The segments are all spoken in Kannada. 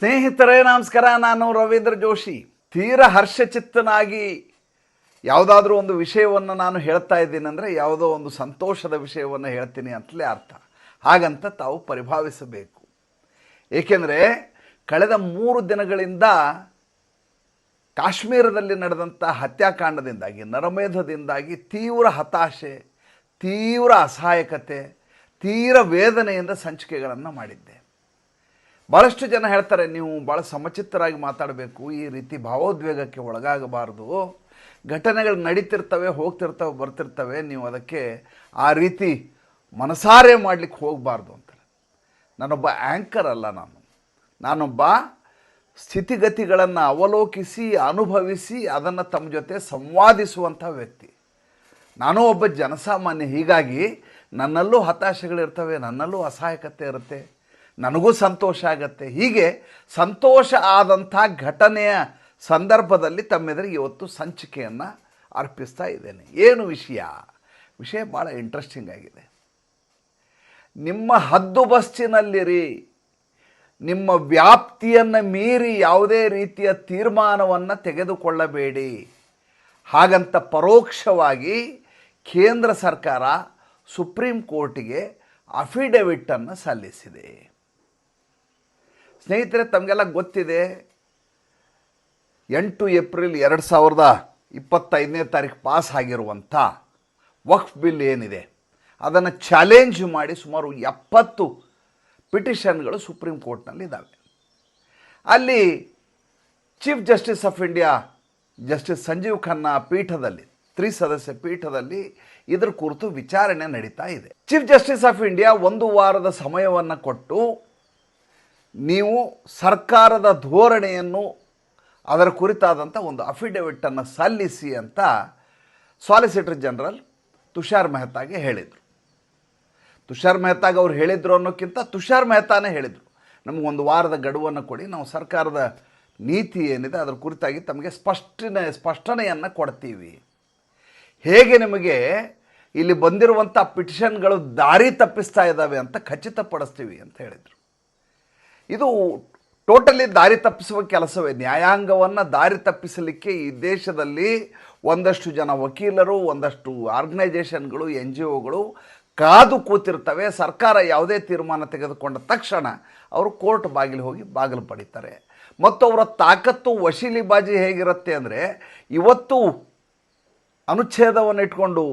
ಸ್ನೇಹಿತರೇ, ನಮಸ್ಕಾರ. ನಾನು ರವೀಂದ್ರ ಜೋಶಿ. ತೀರ ಹರ್ಷಚಿತ್ತನಾಗಿ ಯಾವುದಾದ್ರೂ ಒಂದು ವಿಷಯವನ್ನು ನಾನು ಹೇಳ್ತಾ ಇದ್ದೀನಿ ಅಂದರೆ ಯಾವುದೋ ಒಂದು ಸಂತೋಷದ ವಿಷಯವನ್ನು ಹೇಳ್ತೀನಿ ಅಂತಲೇ ಅರ್ಥ. ಹಾಗಂತ ತಾವು ಪರಿಭಾವಿಸಬೇಕು. ಏಕೆಂದರೆ ಕಳೆದ ಮೂರು ದಿನಗಳಿಂದ ಕಾಶ್ಮೀರದಲ್ಲಿ ನಡೆದಂಥ ಹತ್ಯಾಕಾಂಡದಿಂದಾಗಿ, ನರಮೇಧದಿಂದಾಗಿ ತೀವ್ರ ಹತಾಶೆ, ತೀವ್ರ ಅಸಹಾಯಕತೆ ತೀರ ವೇದನೆಯಿಂದ ಸಂಚಿಕೆಗಳನ್ನು ಮಾಡಿದ್ದೆ. ಭಾಳಷ್ಟು ಜನ ಹೇಳ್ತಾರೆ, ನೀವು ಭಾಳ ಸಮಚಿತ್ತರಾಗಿ ಮಾತಾಡಬೇಕು, ಈ ರೀತಿ ಭಾವೋದ್ವೇಗಕ್ಕೆ ಒಳಗಾಗಬಾರ್ದು. ಘಟನೆಗಳು ನಡೀತಿರ್ತವೆ, ಹೋಗ್ತಿರ್ತವೆ, ಬರ್ತಿರ್ತವೆ, ನೀವು ಅದಕ್ಕೆ ಆ ರೀತಿ ಮನಸಾರೆ ಮಾಡಲಿಕ್ಕೆ ಹೋಗಬಾರ್ದು ಅಂತಾರೆ ನಾನೊಬ್ಬ ಆ್ಯಂಕರ್ ಅಲ್ಲ ನಾನು. ನಾನೊಬ್ಬ ಸ್ಥಿತಿಗತಿಗಳನ್ನು ಅವಲೋಕಿಸಿ, ಅನುಭವಿಸಿ, ಅದನ್ನು ತಮ್ಮ ಜೊತೆ ಸಂವಾದಿಸುವಂಥ ವ್ಯಕ್ತಿ. ನಾನು ಒಬ್ಬ ಜನಸಾಮಾನ್ಯ, ಹೀಗಾಗಿ ನನ್ನಲ್ಲೂ ಹತಾಶೆಗಳಿರ್ತವೆ, ನನ್ನಲ್ಲೂ ಅಸಹಾಯಕತೆ ಇರುತ್ತೆ. ನನಗೂ ಸಂತೋಷ ಆಗತ್ತೆ. ಹೀಗೆ ಸಂತೋಷ ಆದಂಥ ಘಟನೆಯ ಸಂದರ್ಭದಲ್ಲಿ ತಮ್ಮೆದುರಿಗೆ ಇವತ್ತು ಸಂಚಿಕೆಯನ್ನು ಅರ್ಪಿಸ್ತಾ ಇದ್ದೇನೆ. ಏನು ವಿಷಯ? ವಿಷಯ ಭಾಳ ಇಂಟ್ರೆಸ್ಟಿಂಗ್ ಆಗಿದೆ. ನಿಮ್ಮ ಹದ್ದು ಬಸ್ಸಿನಲ್ಲಿರಿ. ನಿಮ್ಮ ವ್ಯಾಪ್ತಿಯನ್ನು ಮೀರಿ ಯಾವುದೇ ರೀತಿಯ ತೀರ್ಮಾನವನ್ನು ತೆಗೆದುಕೊಳ್ಳಬೇಡಿ. ಹಾಗಂತ ಪರೋಕ್ಷವಾಗಿ ಕೇಂದ್ರ ಸರ್ಕಾರ ಸುಪ್ರೀಂ ಕೋರ್ಟಿಗೆ ಅಫಿಡವಿಟನ್ನು ಸಲ್ಲಿಸಿದೆ. ಸ್ನೇಹಿತರೆ, ತಮಗೆಲ್ಲ ಗೊತ್ತಿದೆ, ಎಂಟು ಏಪ್ರಿಲ್ ಎರಡು ಸಾವಿರದ ಇಪ್ಪತ್ತೈದನೇ ತಾರೀಕು ಪಾಸ್ ಆಗಿರುವಂಥ ವಕ್ಫ್ ಬಿಲ್ ಏನಿದೆ, ಅದನ್ನು ಚಾಲೆಂಜ್ ಮಾಡಿ ಸುಮಾರು ಎಪ್ಪತ್ತು ಪಿಟಿಷನ್ಗಳು ಸುಪ್ರೀಂ ಕೋರ್ಟ್ನಲ್ಲಿ ಇದ್ದಾವೆ. ಅಲ್ಲಿ chief justice of India, justice Sanjiv Khanna ಪೀಠದಲ್ಲಿ ತ್ರಿಸದಸ್ಯ ಪೀಠದಲ್ಲಿ ಇದರ ಕುರಿತು ವಿಚಾರಣೆ ನಡೀತಾ ಇದೆ. ಚೀಫ್ ಜಸ್ಟಿಸ್ ಆಫ್ ಇಂಡಿಯಾ ಒಂದು ವಾರದ ಸಮಯವನ್ನು ಕೊಟ್ಟು ನೀವು ಸರ್ಕಾರದ ಧೋರಣೆಯನ್ನು ಅದರ ಕುರಿತಾದಂಥ ಒಂದು ಅಫಿಡವಿಟನ್ನು ಸಲ್ಲಿಸಿ ಅಂತ ಸಾಲಿಸಿಟರ್ ಜನರಲ್ ತುಷಾರ್ ಮೆಹ್ತಾಗೆ ಹೇಳಿದರು. ತುಷಾರ್ ಮೆಹ್ತಾಗ ಅವ್ರು ಹೇಳಿದರು ಅನ್ನೋಕ್ಕಿಂತ ತುಷಾರ್ ಮೆಹ್ತಾನೇ ಹೇಳಿದರು. ನಮಗೊಂದು ವಾರದ ಗಡುವನ್ನು ಕೊಡಿ, ನಾವು ಸರ್ಕಾರದ ನೀತಿ ಏನಿದೆ ಅದರ ಕುರಿತಾಗಿ ತಮಗೆ ಸ್ಪಷ್ಟನೆ, ಸ್ಪಷ್ಟನೆಯನ್ನು ಕೊಡ್ತೀವಿ. ಹೇಗೆ ನಿಮಗೆ ಇಲ್ಲಿ ಬಂದಿರುವಂಥ ಪಿಟಿಷನ್ಗಳು ದಾರಿ ತಪ್ಪಿಸ್ತಾ ಇದ್ದಾವೆ ಅಂತ ಖಚಿತಪಡಿಸ್ತೀವಿ ಅಂತ ಹೇಳಿದರು. ಇದು ಟೋಟಲಿ ದಾರಿ ತಪ್ಪಿಸುವ ಕೆಲಸವೇ. ನ್ಯಾಯಾಂಗವನ್ನು ದಾರಿ ತಪ್ಪಿಸಲಿಕ್ಕೆ ಈ ದೇಶದಲ್ಲಿ ಒಂದಷ್ಟು ಜನ ವಕೀಲರು, ಒಂದಷ್ಟು ಆರ್ಗನೈಜೇಷನ್ಗಳು ಎನ್ ಜಿ ಒಗಳು ಕಾದು ಕೂತಿರ್ತವೆ. ಸರ್ಕಾರ ಯಾವುದೇ ತೀರ್ಮಾನ ತೆಗೆದುಕೊಂಡ ತಕ್ಷಣ ಅವರು ಕೋರ್ಟ್ ಬಾಗಿಲು ಹೋಗಿ ಬಾಗಿಲು ಪಡಿತಾರೆ. ಮತ್ತು ಅವರ ತಾಕತ್ತು ವಶೀಲಿಬಾಜಿ ಹೇಗಿರುತ್ತೆ ಅಂದರೆ, ಇವತ್ತು ಅನುಚ್ಛೇದವನ್ನು ಇಟ್ಕೊಂಡು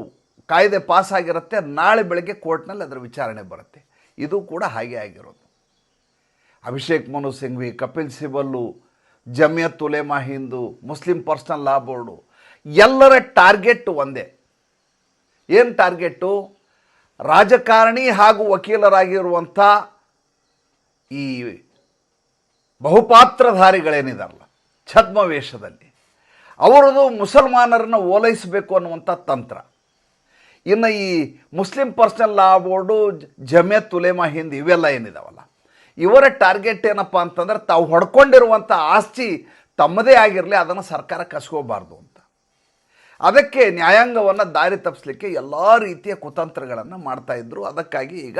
ಕಾಯ್ದೆ ಪಾಸ್ ಆಗಿರುತ್ತೆ ನಾಳೆ ಬೆಳಗ್ಗೆ ಕೋರ್ಟ್ನಲ್ಲಿ ಅದರ ವಿಚಾರಣೆ ಬರುತ್ತೆ. ಇದು ಕೂಡ ಹಾಗೆ ಆಗಿರೋದು. Abhishek Manu Singhvi, Kapil Sibal, Jamiat Ulema Hindu, Muslim personal law board, ಎಲ್ಲರ ಟಾರ್ಗೆಟ್ ಒಂದೇ. ಏನು ಟಾರ್ಗೆಟ್ಟು? ರಾಜಕಾರಣಿ ಹಾಗೂ ವಕೀಲರಾಗಿರುವಂಥ ಈ ಬಹುಪಾತ್ರಧಾರಿಗಳೇನಿದಾರಲ್ಲ, ಛದ್ಮವೇಷದಲ್ಲಿ, ಅವರದು ಮುಸಲ್ಮಾನರನ್ನು ಓಲೈಸಬೇಕು ಅನ್ನುವಂಥ ತಂತ್ರ. ಇನ್ನು ಈ Muslim personal law board, Jamiat Ulema Hind ಇವೆಲ್ಲ ಏನಿದಾವಲ್ಲ ಇವರ ಟಾರ್ಗೆಟ್ ಏನಪ್ಪ ಅಂತಂದ್ರೆ ತಾವು ಹೊಡ್ಕೊಂಡಿರುವಂಥ ಆಸ್ತಿ ತಮ್ಮದೇ ಆಗಿರಲಿ, ಅದನ್ನು ಸರ್ಕಾರ ಕಸ್ಕೋಬಾರ್ದು ಅಂತ. ಅದಕ್ಕೆ ನ್ಯಾಯಾಂಗವನ್ನು ದಾರಿ ತಪ್ಪಿಸ್ಲಿಕ್ಕೆ ಎಲ್ಲ ರೀತಿಯ ಕುತಂತ್ರಗಳನ್ನು ಮಾಡ್ತಾ ಇದ್ರು. ಅದಕ್ಕಾಗಿ ಈಗ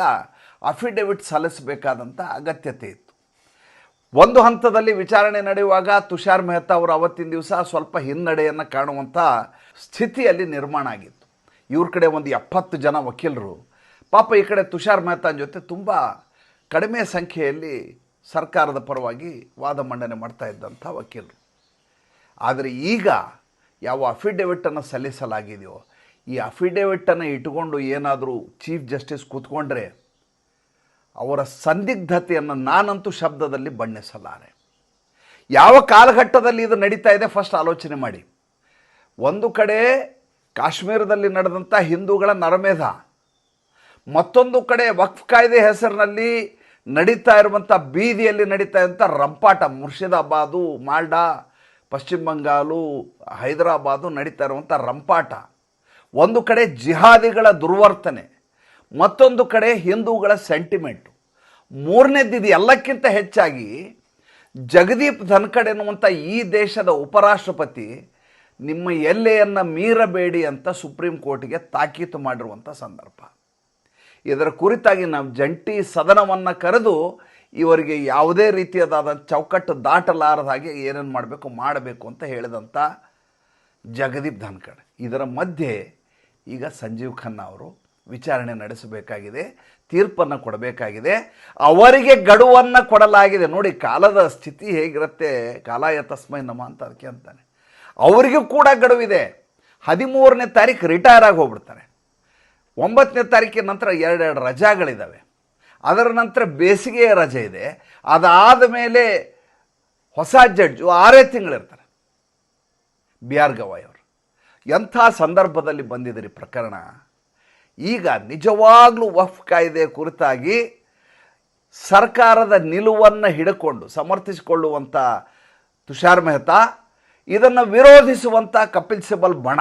ಅಫಿಡವಿಟ್ ಸಲ್ಲಿಸಬೇಕಾದಂಥ ಅಗತ್ಯತೆ ಇತ್ತು. ಒಂದು ಹಂತದಲ್ಲಿ ವಿಚಾರಣೆ ನಡೆಯುವಾಗ ತುಷಾರ್ ಮೆಹ್ತಾ ಅವರು ಅವತ್ತಿನ ದಿವಸ ಸ್ವಲ್ಪ ಹಿನ್ನಡೆಯನ್ನು ಕಾಣುವಂಥ ಸ್ಥಿತಿಯಲ್ಲಿ ನಿರ್ಮಾಣ ಆಗಿತ್ತು. ಇವ್ರ ಕಡೆ ಒಂದು ಎಪ್ಪತ್ತು ಜನ ವಕೀಲರು. ಪಾಪ ಈ ಕಡೆ ತುಷಾರ್ ಮೆಹ್ತಾನ್ ಜೊತೆ ತುಂಬ ಕಡಿಮೆ ಸಂಖ್ಯೆಯಲ್ಲಿ ಸರ್ಕಾರದ ಪರವಾಗಿ ವಾದ ಮಂಡನೆ ಮಾಡ್ತಾ ಇದ್ದಂಥ ವಕೀಲರು. ಆದರೆ ಈಗ ಯಾವ ಅಫಿಡೇವಿಟನ್ನು ಸಲ್ಲಿಸಲಾಗಿದೆಯೋ, ಈ ಅಫಿಡೇವಿಟನ್ನು ಇಟ್ಟುಕೊಂಡು ಏನಾದರೂ ಚೀಫ್ ಜಸ್ಟಿಸ್ ಕೂತ್ಕೊಂಡ್ರೆ ಅವರ ಸಂದಿಗ್ಧತೆಯನ್ನು ನಾನಂತೂ ಶಬ್ದದಲ್ಲಿ ಬಣ್ಣಿಸಲಾರೆ. ಯಾವ ಕಾಲಘಟ್ಟದಲ್ಲಿ ಇದು ನಡೀತಾ ಇದೆ ಫಸ್ಟ್ ಆಲೋಚನೆ ಮಾಡಿ. ಒಂದು ಕಡೆ ಕಾಶ್ಮೀರದಲ್ಲಿ ನಡೆದಂಥ ಹಿಂದೂಗಳ ನರಮೇಧ, ಮತ್ತೊಂದು ಕಡೆ ವಕ್ಫ್ ಕಾಯ್ದೆ ಹೆಸರಿನಲ್ಲಿ ನಡೀತಾ ಇರುವಂಥ ಬೀದಿಯಲ್ಲಿ ನಡೀತಾ ಇರುವಂಥ ರಂಪಾಟ ಮುರ್ಷಿದಾಬಾದು ಮಾಲ್ಡಾ, ಪಶ್ಚಿಮ ಬಂಗಾಲು, ಹೈದರಾಬಾದು ನಡೀತಾ ಇರುವಂಥ ರಂಪಾಟ. ಒಂದು ಕಡೆ ಜಿಹಾದಿಗಳ ದುರ್ವರ್ತನೆ, ಮತ್ತೊಂದು ಕಡೆ ಹಿಂದೂಗಳ ಸೆಂಟಿಮೆಂಟು. ಮೂರನೇದಿದು ಎಲ್ಲಕ್ಕಿಂತ ಹೆಚ್ಚಾಗಿ ಜಗದೀಪ್ ಧನ್ಕಡ್ ಎನ್ನುವಂಥ ಈ ದೇಶದ ಉಪರಾಷ್ಟ್ರಪತಿ ನಿಮ್ಮ ಎಲ್ಲೆಯನ್ನು ಮೀರಬೇಡಿ ಅಂತ ಸುಪ್ರೀಂ ಕೋರ್ಟ್ಗೆ ತಾಕೀತು ಮಾಡಿರುವಂಥ ಸಂದರ್ಭ. ಇದರ ಕುರಿತಾಗಿ ನಾವು ಜಂಟಿ ಸದನವನ್ನು ಕರೆದು ಇವರಿಗೆ ಯಾವುದೇ ರೀತಿಯದಾದ ಚೌಕಟ್ಟು ದಾಟಲಾರದ ಹಾಗೆ ಏನೇನು ಮಾಡಬೇಕು ಮಾಡಬೇಕು ಅಂತ ಹೇಳಿದಂಥ ಜಗದೀಪ್ ಧನ್ಕಡ್. ಇದರ ಮಧ್ಯೆ ಈಗ ಸಂಜೀವ್ ಖನ್ನಾ ಅವರು ವಿಚಾರಣೆ ನಡೆಸಬೇಕಾಗಿದೆ, ತೀರ್ಪನ್ನು ಕೊಡಬೇಕಾಗಿದೆ. ಅವರಿಗೆ ಗಡುವನ್ನು ಕೊಡಲಾಗಿದೆ. ನೋಡಿ, ಕಾಲದ ಸ್ಥಿತಿ ಹೇಗಿರುತ್ತೆ? ಕಾಲಾಯ ತಸ್ಮೈ ನಮ್ಮ ಅಂತ ಅದಕ್ಕೆ ಅಂತಾನೆ. ಅವರಿಗೂ ಕೂಡ ಗಡುವಿದೆ. ಹದಿಮೂರನೇ ತಾರೀಕು ರಿಟೈರ್ ಆಗಿ ಹೋಗ್ಬಿಡ್ತಾರೆ. ಒಂಬತ್ತನೇ ತಾರೀಕಿನ ನಂತರ ಎರಡೆರಡು ರಜಾಗಳಿದ್ದಾವೆ ಅದರ ನಂತರ ಬೇಸಿಗೆಯ ರಜೆ ಇದೆ. ಅದಾದ ಮೇಲೆ ಹೊಸ ಜಡ್ಜು ಆರೇ ತಿಂಗಳಿರ್ತಾರೆ. ಬಿ ಆರ್ ಗವಾಯ್ ಅವರು. ಎಂಥ ಸಂದರ್ಭದಲ್ಲಿ ಬಂದಿದ್ದೀರಿ ಪ್ರಕರಣ? ಈಗ ನಿಜವಾಗ್ಲೂ ವಫ್ ಕಾಯ್ದೆ ಕುರಿತಾಗಿ ಸರ್ಕಾರದ ನಿಲುವನ್ನು ಹಿಡ್ಕೊಂಡು ಸಮರ್ಥಿಸಿಕೊಳ್ಳುವಂಥ ತುಷಾರ್ ಮೆಹ್ತಾ, ಇದನ್ನು ವಿರೋಧಿಸುವಂಥ ಕಪಿಲ್ ಸಿಬಲ್ ಬಣ.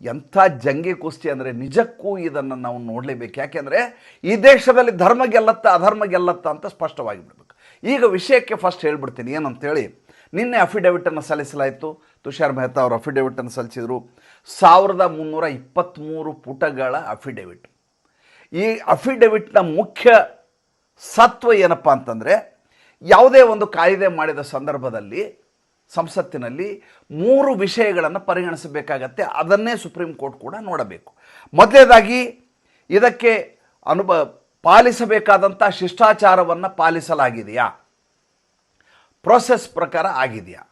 ಎಂಥ ಜಂಗಿ ಕುಸ್ತಿ ಅಂದರೆ ನಿಜಕ್ಕೂ ಇದನ್ನು ನಾವು ನೋಡಲೇಬೇಕು. ಯಾಕೆಂದರೆ ಈ ದೇಶದಲ್ಲಿ ಧರ್ಮ ಗೆಲ್ಲತ್ತ, ಅಧರ್ಮ ಗೆಲ್ಲತ್ತ ಅಂತ ಸ್ಪಷ್ಟವಾಗಿ ಬಿಡಬೇಕು ಈಗ ವಿಷಯಕ್ಕೆ ಫಸ್ಟ್ ಹೇಳ್ಬಿಡ್ತೀನಿ. ಏನಂತೇಳಿ, ನಿನ್ನೆ ಅಫಿಡವಿಟನ್ನು ಸಲ್ಲಿಸಲಾಯಿತು. ತುಷಾರ್ ಮೆಹ್ತಾ ಅವರು ಅಫಿಡವಿಟನ್ನು ಸಲ್ಲಿಸಿದರು. ಸಾವಿರದ ಮುನ್ನೂರ ಇಪ್ಪತ್ತ್ಮೂರು ಪುಟಗಳ ಅಫಿಡವಿಟ್ ಈ ಅಫಿಡವಿಟ್ನ ಮುಖ್ಯ ಸತ್ವ ಏನಪ್ಪ ಅಂತಂದರೆ, ಯಾವುದೇ ಒಂದು ಕಾಯ್ದೆ ಮಾಡಿದ ಸಂದರ್ಭದಲ್ಲಿ ಸಂಸತ್ತಿನಲ್ಲಿ ಮೂರು ವಿಷಯಗಳನ್ನು ಪರಿಗಣಿಸಬೇಕಾಗತ್ತೆ. ಅದನ್ನೇ ಸುಪ್ರೀಂ ಕೋರ್ಟ್ ಕೂಡ ನೋಡಬೇಕು. ಮೊದಲನೇದಾಗಿ ಇದಕ್ಕೆ ಅನುಭ ಪಾಲಿಸಬೇಕಾದಂಥ ಶಿಷ್ಟಾಚಾರವನ್ನು ಪಾಲಿಸಲಾಗಿದೆಯಾ? ಪ್ರೊಸೆಸ್ ಪ್ರಕಾರ ಆಗಿದೆಯಾ?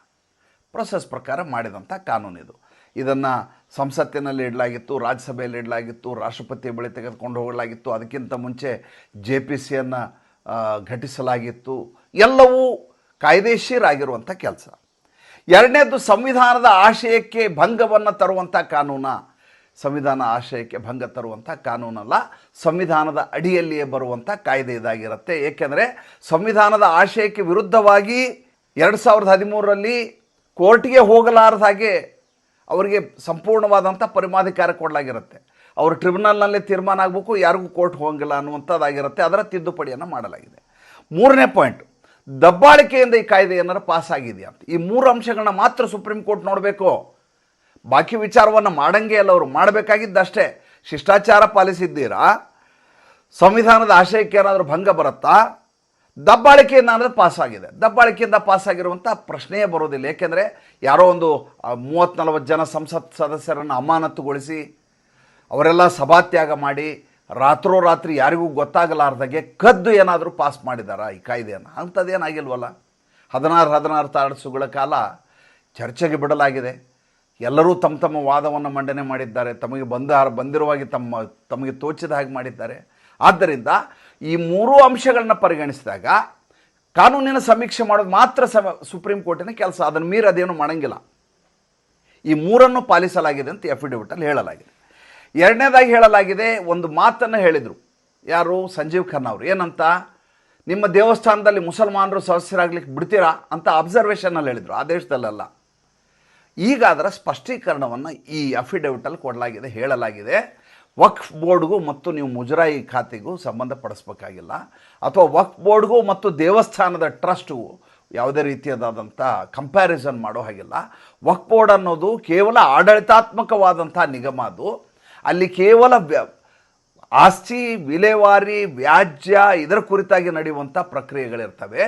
ಪ್ರೊಸೆಸ್ ಪ್ರಕಾರ ಮಾಡಿದಂಥ ಕಾನೂನಿದು ಇದನ್ನು ಸಂಸತ್ತಿನಲ್ಲಿ ಇಡಲಾಗಿತ್ತು, ರಾಜ್ಯಸಭೆಯಲ್ಲಿ ಇಡಲಾಗಿತ್ತು ರಾಷ್ಟ್ರಪತಿ ಬಳಿ ತೆಗೆದುಕೊಂಡು ಹೋಗಲಾಗಿತ್ತು, ಅದಕ್ಕಿಂತ ಮುಂಚೆ ಜೆ ಪಿ ಸಿಯನ್ನು ಘಟಿಸಲಾಗಿತ್ತು. ಎಲ್ಲವೂ ಕಾಯ್ದೆಶೀರಾಗಿರುವಂಥ ಕೆಲಸ. ಎರಡನೇದು ಸಂವಿಧಾನದ ಆಶಯಕ್ಕೆ ಭಂಗವನ್ನು ತರುವಂಥ ಕಾನೂನ. ಸಂವಿಧಾನ ಆಶಯಕ್ಕೆ ಭಂಗ ತರುವಂಥ ಕಾನೂನಲ್ಲ, ಸಂವಿಧಾನದ ಅಡಿಯಲ್ಲಿಯೇ ಬರುವಂಥ ಕಾಯ್ದೆ ಇದಾಗಿರುತ್ತೆ ಏಕೆಂದರೆ ಸಂವಿಧಾನದ ಆಶಯಕ್ಕೆ ವಿರುದ್ಧವಾಗಿ ಎರಡು ಸಾವಿರದ ಹದಿಮೂರರಲ್ಲಿ ಕೋರ್ಟ್ಗೆ ಹೋಗಲಾರದ ಹಾಗೆ ಅವರಿಗೆ ಸಂಪೂರ್ಣವಾದಂಥ ಪರಿಮಾಧಿಕಾರ ಕೊಡಲಾಗಿರುತ್ತೆ. ಅವರು ಟ್ರಿಬ್ಯುನಲ್ನಲ್ಲೇ ತೀರ್ಮಾನ ಆಗಬೇಕು, ಯಾರಿಗೂ ಕೋರ್ಟ್ ಹೋಗಂಗಿಲ್ಲ ಅನ್ನುವಂಥದ್ದಾಗಿರುತ್ತೆ. ಅದರ ತಿದ್ದುಪಡಿಯನ್ನು ಮಾಡಲಾಗಿದೆ. ಮೂರನೇ ಪಾಯಿಂಟ್ ದಬ್ಬಾಳಿಕೆಯಿಂದ ಈ ಕಾಯ್ದೆ ಏನಾರು ಪಾಸ್ ಆಗಿದೆಯಾ? ಅಂತ ಈ ಮೂರು ಅಂಶಗಳನ್ನ ಮಾತ್ರ ಸುಪ್ರೀಂ ಕೋರ್ಟ್ ನೋಡಬೇಕು. ಬಾಕಿ ವಿಚಾರವನ್ನು ಮಾಡಂಗೆ ಅಲ್ಲ, ಅವರು ಮಾಡಬೇಕಾಗಿದ್ದಷ್ಟೇ. ಶಿಷ್ಟಾಚಾರ ಪಾಲಿಸಿದ್ದೀರಾ? ಸಂವಿಧಾನದ ಆಶಯಕ್ಕೆ ಏನಾದರೂ ಭಂಗ ಬರುತ್ತಾ? ದಬ್ಬಾಳಿಕೆಯಿಂದ ಅನ್ನೋದು ಪಾಸ್ ಆಗಿದೆ? ದಬ್ಬಾಳಿಕೆಯಿಂದ ಪಾಸ್ ಆಗಿರುವಂಥ ಪ್ರಶ್ನೆಯೇ ಬರೋದಿಲ್ಲ ಏಕೆಂದರೆ ಯಾರೋ ಒಂದು ಮೂವತ್ತು ನಲವತ್ತು ಜನ ಸಂಸತ್ ಸದಸ್ಯರನ್ನು ಅಮಾನತುಗೊಳಿಸಿ ಅವರೆಲ್ಲ ಸಭಾತ್ಯಾಗ ಮಾಡಿ ರಾತ್ರೋರಾತ್ರಿ ಯಾರಿಗೂ ಗೊತ್ತಾಗಲಾರ್ದಾಗೆ ಕದ್ದು ಏನಾದರೂ ಪಾಸ್ ಮಾಡಿದಾರಾ ಈ ಕಾಯ್ದೆಯನ್ನು? ಅಂಥದ್ದೇನಾಗಿಲ್ವಲ್ಲ ಹದಿನಾರು ಹದಿನಾರು ತಾರಸುಗಳ ಕಾಲ ಚರ್ಚೆಗೆ ಬಿಡಲಾಗಿದೆ. ಎಲ್ಲರೂ ತಮ್ಮ ತಮ್ಮ ವಾದವನ್ನು ಮಂಡನೆ ಮಾಡಿದ್ದಾರೆ. ತಮಗೆ ಬಂದ ಬಂದಿರುವಾಗಿ ತಮ್ಮ ತಮಗೆ ತೋಚಿದ ಹಾಗೆ ಮಾಡಿದ್ದಾರೆ. ಆದ್ದರಿಂದ ಈ ಮೂರೂ ಅಂಶಗಳನ್ನ ಪರಿಗಣಿಸಿದಾಗ ಕಾನೂನಿನ ಸಮೀಕ್ಷೆ ಮಾಡೋದು ಮಾತ್ರ ಸಮ ಸುಪ್ರೀಂ ಕೋರ್ಟಿನ ಕೆಲಸ. ಅದನ್ನು ಮೀರಿ ಅದೇನು ಮಾಡಂಗಿಲ್ಲ ಈ ಮೂರನ್ನು ಪಾಲಿಸಲಾಗಿದೆ ಅಂತ ಅಫಿಡವಿಟಲ್ಲಿ ಹೇಳಲಾಗಿದೆ. ಎರಡನೇದಾಗಿ ಹೇಳಲಾಗಿದೆ ಒಂದು ಮಾತನ್ನು ಹೇಳಿದರು. ಯಾರು? ಸಂಜೀವ್ ಖನ್ನಾ ಅವರು. ಏನಂತ? ನಿಮ್ಮ ದೇವಸ್ಥಾನದಲ್ಲಿ ಮುಸಲ್ಮಾನರು ಸದಸ್ಯರಾಗ್ಲಿಕ್ಕೆ ಬಿಡ್ತೀರಾ ಅಂತ ಅಬ್ಸರ್ವೇಷನಲ್ಲಿ ಹೇಳಿದರು. ಆ ದೇಶದಲ್ಲೆಲ್ಲ. ಈಗ ಅದರ ಸ್ಪಷ್ಟೀಕರಣವನ್ನು ಈ ಅಫಿಡೆವಿಟಲ್ಲಿ ಕೊಡಲಾಗಿದೆ, ಹೇಳಲಾಗಿದೆ. ವಕ್ಫ್ ಬೋರ್ಡ್ಗೂ ಮತ್ತು ನೀವು ಮುಜರಾಯಿ ಖಾತೆಗೂ ಸಂಬಂಧಪಡಿಸ್ಬೇಕಾಗಿಲ್ಲ. ಅಥವಾ ವಕ್ಫ್ ಬೋರ್ಡ್ಗೂ ಮತ್ತು ದೇವಸ್ಥಾನದ ಟ್ರಸ್ಟ್ಗೂ ಯಾವುದೇ ರೀತಿಯದಾದಂಥ ಕಂಪ್ಯಾರಿಸನ್ ಮಾಡೋ ಹಾಗಿಲ್ಲ. ವಕ್ಫ್ ಬೋರ್ಡ್ ಅನ್ನೋದು ಕೇವಲ ಆಡಳಿತಾತ್ಮಕವಾದಂಥ ನಿಗಮ ಅದು. ಅಲ್ಲಿ ಕೇವಲ ಆಸ್ತಿ, ವಿಲೇವಾರಿ, ವ್ಯಾಜ್ಯ ಇದರ ಕುರಿತಾಗಿ ನಡೆಯುವಂಥ ಪ್ರಕ್ರಿಯೆಗಳಿರ್ತವೆ.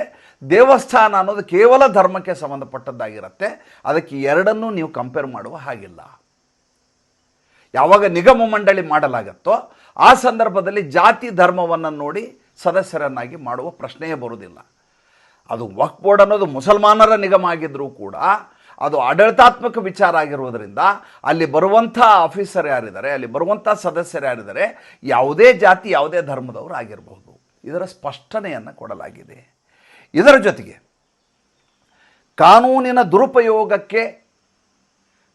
ದೇವಸ್ಥಾನ ಅನ್ನೋದು ಕೇವಲ ಧರ್ಮಕ್ಕೆ ಸಂಬಂಧಪಟ್ಟದ್ದಾಗಿರುತ್ತೆ. ಅದಕ್ಕೆ ಎರಡನ್ನೂ ನೀವು ಕಂಪೇರ್ ಮಾಡುವ ಹಾಗಿಲ್ಲ. ಯಾವಾಗ ನಿಗಮ ಮಂಡಳಿ ಮಾಡಲಾಗತ್ತೋ ಆ ಸಂದರ್ಭದಲ್ಲಿ ಜಾತಿ ಧರ್ಮವನ್ನು ನೋಡಿ ಸದಸ್ಯರನ್ನಾಗಿ ಮಾಡುವ ಪ್ರಶ್ನೆಯೇ ಬರುವುದಿಲ್ಲ. ಅದು ವಕ್ ಬೋರ್ಡ್ ಅನ್ನೋದು ಮುಸಲ್ಮಾನರ ನಿಗಮ ಆಗಿದ್ದರೂ ಕೂಡ ಅದು ಆಡಳಿತಾತ್ಮಕ ವಿಚಾರ ಆಗಿರುವುದರಿಂದ ಅಲ್ಲಿ ಬರುವಂಥ ಆಫೀಸರ್ ಯಾರಿದ್ದಾರೆ, ಅಲ್ಲಿ ಬರುವಂಥ ಸದಸ್ಯರು ಯಾರಿದ್ದಾರೆ, ಯಾವುದೇ ಜಾತಿ, ಯಾವುದೇ ಧರ್ಮದವರು ಆಗಿರಬಹುದು ಇದರ ಸ್ಪಷ್ಟನೆಯನ್ನು ಕೊಡಲಾಗಿದೆ. ಇದರ ಜೊತೆಗೆ ಕಾನೂನಿನ ದುರುಪಯೋಗಕ್ಕೆ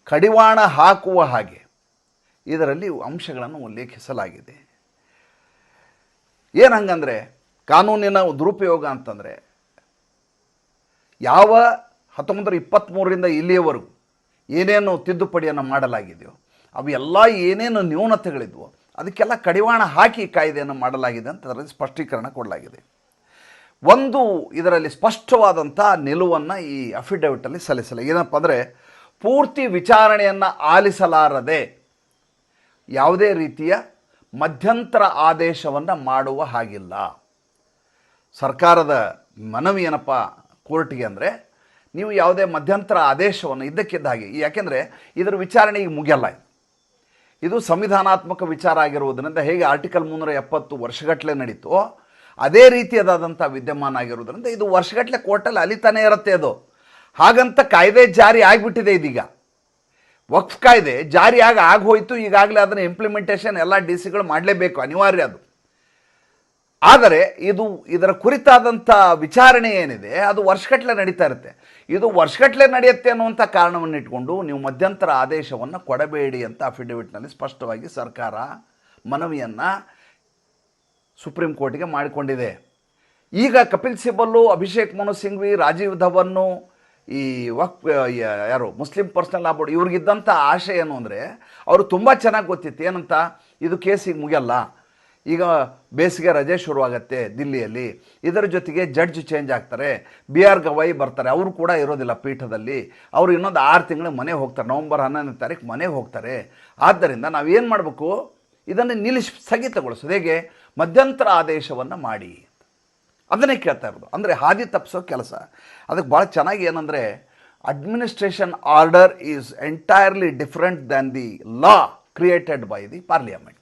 ಕಡಿವಾಣ ಹಾಕುವ ಹಾಗೆ ಇದರಲ್ಲಿ ಅಂಶಗಳನ್ನು ಉಲ್ಲೇಖಿಸಲಾಗಿದೆ. ಏನು ಹಂಗಂದರೆ, ಕಾನೂನಿನ ದುರುಪಯೋಗ ಅಂತಂದರೆ ಯಾವ ಹತ್ತೊಂಬತ್ತು ನೂರ ಇಪ್ಪತ್ತ್ಮೂರರಿಂದ ಇಲ್ಲಿಯವರೆಗೂ ಏನೇನು ತಿದ್ದುಪಡಿಯನ್ನು ಮಾಡಲಾಗಿದೆಯೋ, ಅವು ಎಲ್ಲ ಏನೇನು ನ್ಯೂನತೆಗಳಿದ್ವೋ, ಅದಕ್ಕೆಲ್ಲ ಕಡಿವಾಣ ಹಾಕಿ ಕಾಯ್ದೆಯನ್ನು ಮಾಡಲಾಗಿದೆ ಅಂತ ಅದರಲ್ಲಿ ಸ್ಪಷ್ಟೀಕರಣ ಕೊಡಲಾಗಿದೆ. ಒಂದು ಇದರಲ್ಲಿ ಸ್ಪಷ್ಟವಾದಂಥ ನಿಲುವನ್ನು ಈ ಅಫಿಡವಿಟಲ್ಲಿ ಸಲ್ಲಿಸಲ ಏನಪ್ಪ ಅಂದರೆ, ಪೂರ್ತಿ ವಿಚಾರಣೆಯನ್ನು ಆಲಿಸಲಾರದೆ ಯಾವುದೇ ರೀತಿಯ ಮಧ್ಯಂತರ ಆದೇಶವನ್ನು ಮಾಡುವ ಹಾಗಿಲ್ಲ. ಸರ್ಕಾರದ ಮನವಿ ಏನಪ್ಪ ಕೋರ್ಟ್ಗೆ ಅಂದರೆ ನೀವು ಯಾವುದೇ ಮಧ್ಯಂತರ ಆದೇಶವನ್ನು ಇದ್ದಕ್ಕಿದ್ದ ಹಾಗೆ ಯಾಕೆಂದರೆ ಇದರ ವಿಚಾರಣೆ ಈಗ ಮುಗಿಯಲ್ಲ ಇದು. ಸಂವಿಧಾನಾತ್ಮಕ ವಿಚಾರ ಆಗಿರುವುದರಿಂದ ಹೇಗೆ ಆರ್ಟಿಕಲ್ ಮುನ್ನೂರ ಎಪ್ಪತ್ತು ವರ್ಷಗಟ್ಟಲೆ ನಡೀತು, ಅದೇ ರೀತಿಯದಾದಂಥ ವಿದ್ಯಮಾನ ಆಗಿರೋದ್ರಿಂದ ಇದು ವರ್ಷಗಟ್ಟಲೆ ಕೋರ್ಟಲ್ಲಿ ಅಲಿತಾನೇ ಇರುತ್ತೆ ಅದು. ಹಾಗಂತ ಕಾಯ್ದೆ ಜಾರಿ ಆಗಿಬಿಟ್ಟಿದೆ ಇದೀಗ. ವಕ್ಫ್ ಕಾಯ್ದೆ ಜಾರಿಯಾಗಿ ಆಗೋಯಿತು ಈಗಾಗಲೇ ಅದನ್ನು ಇಂಪ್ಲಿಮೆಂಟೇಷನ್ ಎಲ್ಲ ಡಿ ಸಿಗಳು ಮಾಡಲೇಬೇಕು, ಅನಿವಾರ್ಯ ಅದು. ಆದರೆ ಇದು ಇದರ ಕುರಿತಾದಂಥ ವಿಚಾರಣೆ ಏನಿದೆ, ಅದು ವರ್ಷಗಟ್ಟಲೆ ನಡೀತಾ ಇರುತ್ತೆ. ಇದು ವರ್ಷಗಟ್ಟಲೆ ನಡೆಯುತ್ತೆ ಅನ್ನುವಂಥ ಕಾರಣವನ್ನು ಇಟ್ಕೊಂಡು ನೀವು ಮಧ್ಯಂತರ ಆದೇಶವನ್ನು ಕೊಡಬೇಡಿ ಅಂತ ಅಫಿಡವಿಟ್ನಲ್ಲಿ ಸ್ಪಷ್ಟವಾಗಿ ಸರ್ಕಾರ ಮನವಿಯನ್ನು ಸುಪ್ರೀಂ ಕೋರ್ಟಿಗೆ ಮಾಡಿಕೊಂಡಿದೆ. ಈಗ ಕಪಿಲ್ ಸಿಬಲ್ಲು, ಅಭಿಷೇಕ್ ಮನು ಸಿಂಘ್ವಿ, ರಾಜೀವ್ ಧವನ್ನು ಈ ವಕ್ ಯಾರು, ಮುಸ್ಲಿಂ ಪರ್ಸನಲ್ ಲಾ ಬೋರ್ಡ್, ಇವ್ರಿಗಿದ್ದಂಥ ಆಶೆ ಏನು ಅಂದರೆ, ಅವರು ತುಂಬ ಚೆನ್ನಾಗಿ ಗೊತ್ತಿತ್ತು, ಏನಂತ, ಇದು ಕೇಸಿಗೆ ಮುಗಿಯಲ್ಲ. ಈಗ ಬೇಸಿಗೆ ರಜೆ ಶುರುವಾಗತ್ತೆ ದಿಲ್ಲಿಯಲ್ಲಿ. ಇದರ ಜೊತೆಗೆ ಜಡ್ಜ್ ಚೇಂಜ್ ಆಗ್ತಾರೆ. ಬಿ ಆರ್ ಗವಾಯಿ ಬರ್ತಾರೆ. ಅವರು ಕೂಡ ಇರೋದಿಲ್ಲ ಪೀಠದಲ್ಲಿ. ಅವರು ಇನ್ನೊಂದು ಆರು ತಿಂಗಳು ಮನೆ ಹೋಗ್ತಾರೆ. ನವಂಬರ್ ಹನ್ನೊಂದನೇ ತಾರೀಕು ಮನೆ ಹೋಗ್ತಾರೆ. ಆದ್ದರಿಂದ ನಾವೇನು ಮಾಡಬೇಕು? ಇದನ್ನು ನಿಲ್ಲಿಸಿ ಸ್ಥಗಿತಗೊಳಿಸೋದು ಹೇಗೆ? ಮಧ್ಯಂತರ ಆದೇಶವನ್ನು ಮಾಡಿ ಅದನ್ನೇ ಕೇಳ್ತಾ ಇರೋದು. ಅಂದರೆ ಹಾದಿ ತಪ್ಪಿಸೋ ಕೆಲಸ. ಅದಕ್ಕೆ ಭಾಳ ಚೆನ್ನಾಗಿ ಏನಂದರೆ administration order is entirely different than the law created by the parliament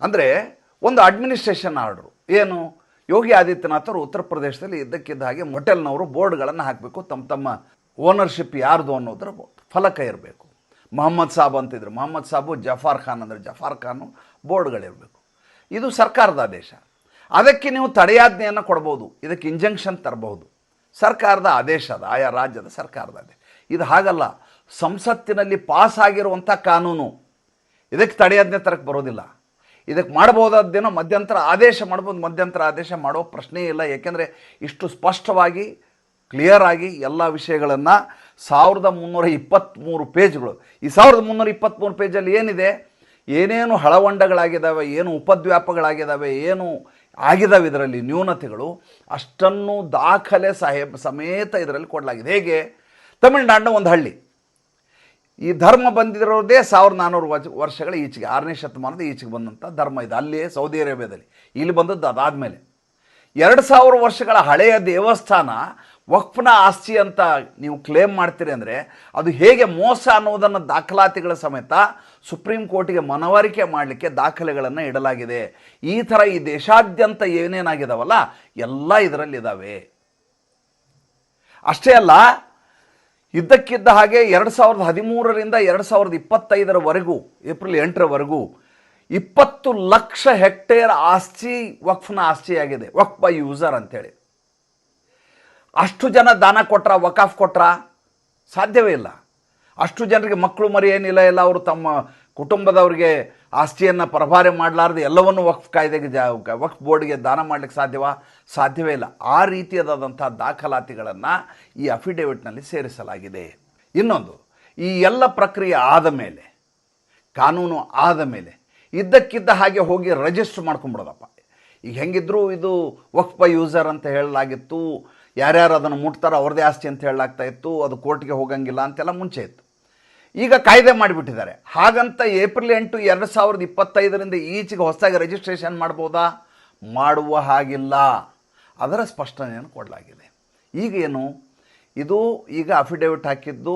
ಅಂದರೆ ಒಂದು ಅಡ್ಮಿನಿಸ್ಟ್ರೇಷನ್ ಆರ್ಡ್ರು ಏನು? ಯೋಗಿ ಆದಿತ್ಯನಾಥ್ ಅವರು ಉತ್ತರ ಪ್ರದೇಶದಲ್ಲಿ ಇದ್ದಕ್ಕಿದ್ದ ಹಾಗೆ ಹೋಟೆಲ್ನವರು ಬೋರ್ಡ್ಗಳನ್ನು ಹಾಕಬೇಕು. ತಮ್ಮ ತಮ್ಮ ಓನರ್ಶಿಪ್ ಯಾರ್ದು ಅನ್ನೋದ್ರ ಫಲಕ ಇರಬೇಕು. ಮೊಹಮ್ಮದ್ ಸಾಬ್ ಅಂತಿದ್ರು. ಮೊಹಮ್ಮದ್ ಸಾಬು ಜಫಾರ್ ಖಾನ್ ಅಂದರೆ ಜಫಾರ್ ಖಾನು ಬೋರ್ಡ್ಗಳಿರಬೇಕು. ಇದು ಸರ್ಕಾರದ ಆದೇಶ. ಅದಕ್ಕೆ ನೀವು ತಡೆಯಾಜ್ಞೆಯನ್ನು ಕೊಡ್ಬೋದು. ಇದಕ್ಕೆ ಇಂಜಂಕ್ಷನ್ ತರಬಹುದು. ಸರ್ಕಾರದ ಆದೇಶ ಅದು, ಆಯಾ ರಾಜ್ಯದ ಸರ್ಕಾರದ ಆದೇಶ. ಇದು ಹಾಗಲ್ಲ. ಸಂಸತ್ತಿನಲ್ಲಿ ಪಾಸ್ ಆಗಿರುವಂಥ ಕಾನೂನು. ಇದಕ್ಕೆ ತಡೆಯಾಜ್ಞೆ ತರಕ್ಕೆ ಬರೋದಿಲ್ಲ. ಇದಕ್ಕೆ ಮಾಡ್ಬೋದಾದ್ದೇನೋ ಮಧ್ಯಂತರ ಆದೇಶ ಮಾಡ್ಬೋದು, ಮಧ್ಯಂತರ ಆದೇಶ ಮಾಡೋ ಪ್ರಶ್ನೆ ಇಲ್ಲ. ಏಕೆಂದರೆ ಇಷ್ಟು ಸ್ಪಷ್ಟವಾಗಿ ಕ್ಲಿಯರ್ ಆಗಿ ಎಲ್ಲ ವಿಷಯಗಳನ್ನು ಸಾವಿರದ ಮುನ್ನೂರ ಇಪ್ಪತ್ತ್ಮೂರು ಪೇಜ್ಗಳು, ಈ ಸಾವಿರದ ಮುನ್ನೂರ ಇಪ್ಪತ್ತ್ಮೂರು ಪೇಜಲ್ಲಿ ಏನಿದೆ? ಏನೇನು ಹಳವಂಡಗಳಾಗಿದ್ದಾವೆ ಏನು ಉಪದ್ವ್ಯಾಪಗಳಾಗಿದ್ದಾವೆ ಏನು ಆಗಿದ್ದಾವೆ ಇದರಲ್ಲಿ ನ್ಯೂನತೆಗಳು, ಅಷ್ಟನ್ನು ದಾಖಲೆ ಸಾಹೇಬ್ ಸಮೇತ ಇದರಲ್ಲಿ ಕೊಡಲಾಗಿದೆ. ಹೇಗೆ? ತಮಿಳುನಾಡಿನ ಒಂದು ಹಳ್ಳಿ. ಈ ಧರ್ಮ ಬಂದಿರೋದೇ ಸಾವಿರದ ನಾನ್ನೂರು ವರ್ಷ ವರ್ಷಗಳ ಈಚೆಗೆ, ಆರನೇ ಶತಮಾನದ ಈಚೆಗೆ ಬಂದಂಥ ಧರ್ಮ ಇದು. ಅಲ್ಲೇ ಸೌದಿ ಅರೇಬಿಯಾದಲ್ಲಿ. ಇಲ್ಲಿ ಬಂದದ್ದು ಅದಾದಮೇಲೆ ಎರಡು ಸಾವಿರ ವರ್ಷಗಳ ಹಳೆಯ ದೇವಸ್ಥಾನ, ವಕ್ಫ್ನ ಆಸ್ತಿ ಅಂತ ನೀವು ಕ್ಲೇಮ್ ಮಾಡ್ತೀರಿ ಅಂದರೆ, ಅದು ಹೇಗೆ ಮೋಸ ಅನ್ನೋದನ್ನು ದಾಖಲಾತಿಗಳ ಸಮೇತ ಸುಪ್ರೀಂ ಕೋರ್ಟಿಗೆ ಮನವರಿಕೆ ಮಾಡಲಿಕ್ಕೆ ದಾಖಲೆಗಳನ್ನು ಇಡಲಾಗಿದೆ. ಈ ಥರ ಈ ದೇಶಾದ್ಯಂತ ಏನೇನಾಗಿದಾವಲ್ಲ, ಎಲ್ಲ ಇದರಲ್ಲಿದ್ದಾವೆ ಅಷ್ಟೇ ಅಲ್ಲ ಇದ್ದಕ್ಕಿದ್ದ ಹಾಗೆ ಎರಡು ಸಾವಿರದ ಹದಿಮೂರರಿಂದ ಎರಡು ಸಾವಿರದ ಇಪ್ಪತ್ತೈದರವರೆಗೂ, ಏಪ್ರಿಲ್ ಎಂಟರವರೆಗೂ ಇಪ್ಪತ್ತು ಲಕ್ಷ ಹೆಕ್ಟೇರ್ ಆಸ್ತಿ, ವಕ್ಫ್ನ ಆಸ್ತಿಯಾಗಿದೆ, ವಕ್ಫ್ ಬೈ ಯೂಸರ್ ಅಂತೇಳಿ ಅಷ್ಟು ಜನ ದಾನ ಕೊಟ್ರ, ವಕಾಫ್ ಕೊಟ್ರ ಸಾಧ್ಯವೇ ಇಲ್ಲ. ಅಷ್ಟು ಜನರಿಗೆ ಮಕ್ಕಳು ಮರಿ ಏನಿಲ್ಲ, ಎಲ್ಲ ಅವರು ತಮ್ಮ ಕುಟುಂಬದವರಿಗೆ ಆಸ್ತಿಯನ್ನು ಪರಭಾರೆ ಮಾಡಲಾರ್ದು ಎಲ್ಲವನ್ನು ವಕ್ಫ್ ಕಾಯ್ದೆಗೆ ವಕ್ಫ್ ಬೋರ್ಡ್ಗೆ ದಾನ ಮಾಡಲಿಕ್ಕೆ ಸಾಧ್ಯವಾ? ಸಾಧ್ಯವೇ ಇಲ್ಲ. ಆ ರೀತಿಯಾದಂಥ ದಾಖಲಾತಿಗಳನ್ನು ಈ ಅಫಿಡೇವಿಟ್ನಲ್ಲಿ ಸೇರಿಸಲಾಗಿದೆ. ಇನ್ನೊಂದು, ಈ ಎಲ್ಲ ಪ್ರಕ್ರಿಯೆ ಆದ ಮೇಲೆ, ಕಾನೂನು ಆದ ಮೇಲೆ, ಇದ್ದಕ್ಕಿದ್ದ ಹಾಗೆ ಹೋಗಿ ರಿಜಿಸ್ಟ್ರ್ ಮಾಡ್ಕೊಂಬಿಡೋದಪ್ಪ. ಈಗ ಹೆಂಗಿದ್ರು ಇದು ವಕ್ಫ ಯೂಸರ್ ಅಂತ ಹೇಳಲಾಗಿತ್ತು. ಯಾರ್ಯಾರು ಅದನ್ನು ಮುಟ್ತಾರೋ ಅವ್ರದೇ ಆಸ್ತಿ ಅಂತ ಹೇಳಲಾಗ್ತಾ ಇತ್ತು. ಅದು ಕೋರ್ಟ್ಗೆ ಹೋಗಂಗಿಲ್ಲ ಅಂತೆಲ್ಲ ಮುಂಚೆ ಇತ್ತು. ಈಗ ಕಾಯ್ದೆ ಮಾಡಿಬಿಟ್ಟಿದ್ದಾರೆ. ಹಾಗಂತ ಏಪ್ರಿಲ್ ಎಂಟು ಎರಡು ಸಾವಿರದ ಇಪ್ಪತ್ತೈದರಿಂದ ಈಚೆಗೆ ಹೊಸದಾಗಿ ರಿಜಿಸ್ಟ್ರೇಷನ್ ಮಾಡ್ಬೋದಾ? ಮಾಡುವ ಹಾಗಿಲ್ಲ. ಅದರ ಸ್ಪಷ್ಟನೆಯನ್ನು ಕೊಡಲಾಗಿದೆ. ಈಗ ಏನು? ಇದು ಈಗ ಅಫಿಡೇವಿಟ್ ಹಾಕಿದ್ದು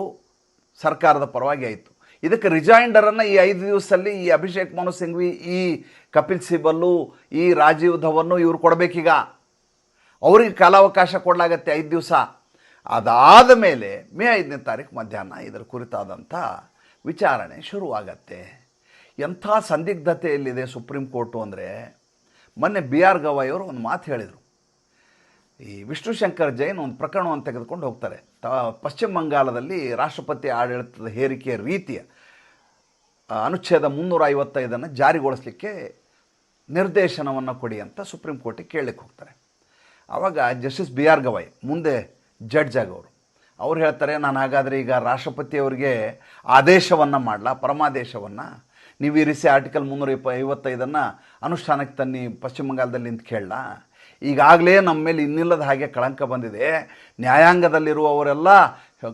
ಸರ್ಕಾರದ ಪರವಾಗಿ ಆಯಿತು. ಇದಕ್ಕೆ ರಿಜೈಂಡರನ್ನು ಈ ಐದು ದಿವಸದಲ್ಲಿ ಈ ಅಭಿಷೇಕ್ ಮನು ಸಿಂಘ್ವಿ, ಈ ಕಪಿಲ್ ಸಿಬಲ್ಲು, ಈ ರಾಜೀವ್ ಧವನ್ನು ಇವರು ಕೊಡಬೇಕೀಗ. ಅವರಿಗೆ ಕಾಲಾವಕಾಶ ಕೊಡಲಾಗತ್ತೆ ಐದು ದಿವಸ. ಅದಾದ ಮೇಲೆ ಮೇ ಐದನೇ ತಾರೀಕು ಮಧ್ಯಾಹ್ನ ಇದರ ಕುರಿತಾದಂಥ ವಿಚಾರಣೆ ಶುರುವಾಗತ್ತೆ. ಎಂಥ ಸಂದಿಗ್ಧತೆಯಲ್ಲಿದೆ ಸುಪ್ರೀಂ ಕೋರ್ಟು ಅಂದರೆ ಮೊನ್ನೆ ಬಿ ಆರ್ ಗವಾಯಿಯವರು ಒಂದು ಮಾತು ಹೇಳಿದರು. ಈ ವಿಷ್ಣು ಶಂಕರ್ ಜೈನ್ ಒಂದು ಪ್ರಕರಣವನ್ನು ತೆಗೆದುಕೊಂಡು ಹೋಗ್ತಾರೆ. ತ ಪಶ್ಚಿಮ ಬಂಗಾಳದಲ್ಲಿ ರಾಷ್ಟ್ರಪತಿ ಆಡಳಿತದ ಹೇರಿಕೆಯ ರೀತಿಯ ಅನುಚ್ಛೇದ ಮುನ್ನೂರ ಐವತ್ತೈದನ್ನು ಜಾರಿಗೊಳಿಸಲಿಕ್ಕೆ ನಿರ್ದೇಶನವನ್ನು ಕೊಡಿ ಅಂತ ಸುಪ್ರೀಂ ಕೋರ್ಟಿಗೆ ಕೇಳಲಿಕ್ಕೆ ಹೋಗ್ತಾರೆ. ಆವಾಗ ಜಸ್ಟಿಸ್ ಬಿ ಆರ್ ಗವಾಯ್ ಮುಂದೆ ಜಡ್ಜ್ ಆಗೋರು. ಅವ್ರು ಹೇಳ್ತಾರೆ, ನಾನು ಹಾಗಾದರೆ ಈಗ ರಾಷ್ಟ್ರಪತಿಯವರಿಗೆ ಆದೇಶವನ್ನು ಮಾಡಲ, ಪರಮಾದೇಶವನ್ನು? ನೀವು ಇರಿಸಿ ಆರ್ಟಿಕಲ್ ಮುನ್ನೂರ ಇಪ್ಪ ಐವತ್ತೈದನ್ನು ಅನುಷ್ಠಾನಕ್ಕೆ ತನ್ನಿ ಪಶ್ಚಿಮ ಬಂಗಾಳದಲ್ಲಿ ನಿಂತು ಕೇಳಲ್ಲ ಈಗಾಗಲೇ ನಮ್ಮ ಮೇಲೆ ಇನ್ನಿಲ್ಲದ ಹಾಗೆ ಕಳಂಕ ಬಂದಿದೆ. ನ್ಯಾಯಾಂಗದಲ್ಲಿರುವವರೆಲ್ಲ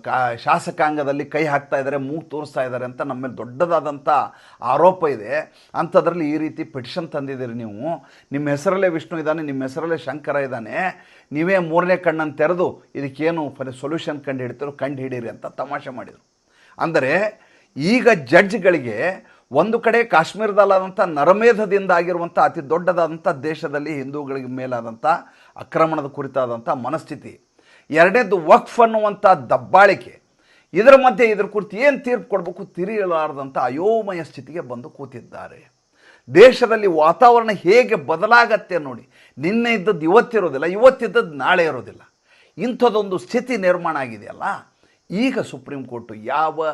ಕಾ ಶಾಸಕಾಂಗದಲ್ಲಿ ಕೈ ಹಾಕ್ತಾ ಇದ್ದಾರೆ, ಮೂಗು ತೋರಿಸ್ತಾ ಇದ್ದಾರೆ ಅಂತ ನಮ್ಮ ಮೇಲೆ ದೊಡ್ಡದಾದಂಥ ಆರೋಪ ಇದೆ. ಅಂಥದ್ರಲ್ಲಿ ಈ ರೀತಿ ಪಿಟಿಷನ್ ತಂದಿದ್ದೀರಿ ನೀವು. ನಿಮ್ಮ ಹೆಸರಲ್ಲೇ ವಿಷ್ಣು ಇದ್ದಾನೆ, ನಿಮ್ಮ ಹೆಸರಲ್ಲೇ ಶಂಕರ ಇದ್ದಾನೆ. ನೀವೇ ಮೂರನೇ ಕಣ್ಣನ್ನು ತೆರೆದು ಇದಕ್ಕೇನು ಫಲ ಸೊಲ್ಯೂಷನ್ ಕಂಡು ಹಿಡಿತೀರೋ, ಕಂಡು ಹಿಡೀರಿ ಅಂತ ತಮಾಷೆ ಮಾಡಿದರು. ಅಂದರೆ ಈಗ ಜಡ್ಜ್ಗಳಿಗೆ ಒಂದು ಕಡೆ ಕಾಶ್ಮೀರದಲ್ಲಾದಂಥ ನರಮೇಧದಿಂದ ಆಗಿರುವಂಥ ಅತಿ ದೊಡ್ಡದಾದಂಥ ದೇಶದಲ್ಲಿ ಹಿಂದೂಗಳಿಗೆ ಮೇಲಾದಂಥ ಆಕ್ರಮಣದ ಕುರಿತಾದಂಥ ಮನಸ್ಥಿತಿ. ಎರಡನೇದು ವಕ್ಫ್ ಅನ್ನುವಂಥ ದಬ್ಬಾಳಿಕೆ. ಇದರ ಮಧ್ಯೆ ಇದ್ರ ಕುರಿತು ಏನು ತೀರ್ಪು ಕೊಡಬೇಕು ತಿರಿಯಲಾರದಂಥ ಅಯೋಮಯ ಸ್ಥಿತಿಗೆ ಬಂದು ಕೂತಿದ್ದಾರೆ. ದೇಶದಲ್ಲಿ ವಾತಾವರಣ ಹೇಗೆ ಬದಲಾಗತ್ತೆ ನೋಡಿ, ನಿನ್ನೆ ಇದ್ದದ್ದು ಇವತ್ತಿರೋದಿಲ್ಲ ಇವತ್ತಿದ್ದದ್ದು ನಾಳೆ ಇರೋದಿಲ್ಲ. ಇಂಥದ್ದೊಂದು ಸ್ಥಿತಿ ನಿರ್ಮಾಣ ಆಗಿದೆಯಲ್ಲ, ಈಗ ಸುಪ್ರೀಂ ಕೋರ್ಟು ಯಾವ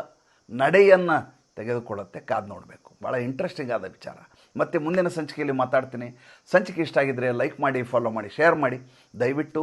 ನಡೆಯನ್ನು ತೆಗೆದುಕೊಳ್ಳುತ್ತೆ ಕಾದು ನೋಡಬೇಕು. ಭಾಳ ಇಂಟ್ರೆಸ್ಟಿಂಗ್ ಆದ ವಿಚಾರ. ಮತ್ತು ಮುಂದಿನ ಸಂಚಿಕೆಯಲ್ಲಿ ಮಾತಾಡ್ತೀನಿ. ಸಂಚಿಕೆ ಇಷ್ಟ ಆಗಿದ್ದರೆ ಲೈಕ್ ಮಾಡಿ ಫಾಲೋ ಮಾಡಿ ಶೇರ್ ಮಾಡಿ. ದಯವಿಟ್ಟು